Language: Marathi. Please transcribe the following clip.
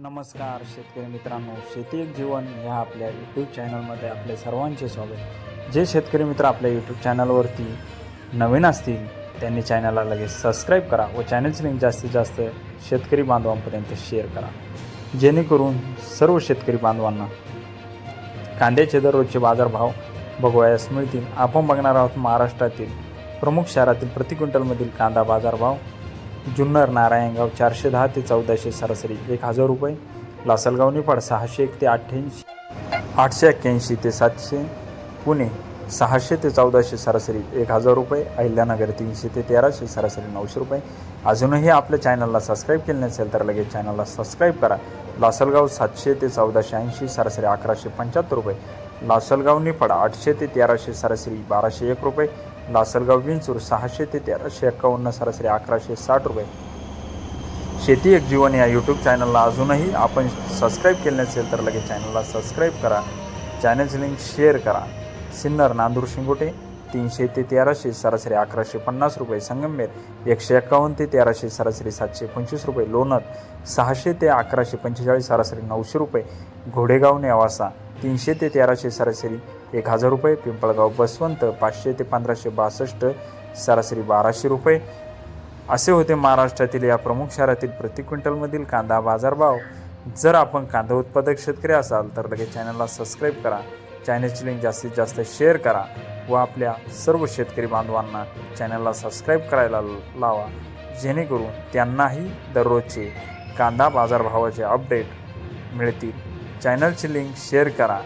नमस्कार शेतकरी मित्रांनो शेती एक जीवन ह्या आपल्या यूट्यूब चॅनलमध्ये आपले सर्वांचे स्वागत. जे शेतकरी मित्र आपल्या यूट्यूब चॅनलवरती नवीन असतील त्यांनी चॅनलला लगेच सबस्क्राईब करा व चॅनलची लिंक जास्तीत जास्त शेतकरी बांधवांपर्यंत शेअर करा. जेणेकरून सर्व शेतकरी बांधवांना कांद्याचे दररोजचे बाजारभाव बघवायस मिळतील. आपण बघणार आहोत महाराष्ट्रातील प्रमुख शहरातील प्रति क्विंटलमधील कांदा बाजारभाव जुन्नर नारायणगाव चारशे दहा ते चौदाशे सरासरी एक हजार रुपये. लासलगाव निफाड सहाशे एक ते अठ्ठ्याऐंशी आठशे एक्क्याऐंशी ते सातशे. पुणे सहाशे ते चौदाशे सरासरी एक हजार रुपये. अहिल्यानगर तीनशे ते तेराशे सरासरी नऊशे रुपये. अजूनही आपल्या चॅनलला सबस्क्राईब केले नसेल तर लगेच चॅनलला सबस्क्राईब करा. लासलगाव सातशे ते चौदाशे ऐंशी सरासरी अकराशे पंच्याहत्तर रुपये. लासलगाव निफाड आठशे ते तेराशे सरासरी बाराशे एक रुपये. लासलगाव विंचूर सहाशे ते तेराशे एक्कावन्न सरासरी अकराशे साठ रुपये. शेती एक जीवन या यूट्यूब चॅनलला अजूनही आपण सबस्क्राईब केले नसेल तर लगेच चॅनलला सबस्क्राईब करा. चॅनलची लिंक शेअर करा. सिन्नर नांदूर शिंगोटे तीनशे ते तेराशे सरासरी अकराशे पन्नास रुपये. संगमनेर एकशे एक्कावन्न ते तेराशे सरासरी सातशे पंचवीस रुपये. लोणत सहाशे ते अकराशे पंचेचाळीस सरासरी नऊशे रुपये. घोडेगाव नेवासा तीनशे ते तेराशे सरासरी एक हजार रुपये पिंपळगाव बसवंत पाचशे ते पंधराशे बासष्ट सरासरी बाराशे रुपये. असे होते महाराष्ट्रातील या प्रमुख शहरातील प्रति क्विंटलमधील कांदा बाजारभाव जर आपण कांदा उत्पादक शेतकरी असाल तर लगेच चॅनलला सबस्क्राईब करा. चॅनलची लिंक जास्तीत जास्त शेअर करा व आपल्या सर्व शेतकरी बांधवांना चॅनलला सबस्क्राईब करायला लावा. जेणेकरून त्यांनाही दररोजचे कांदा बाजारभावाचे अपडेट मिळतील. चॅनलची लिंक शेअर करा.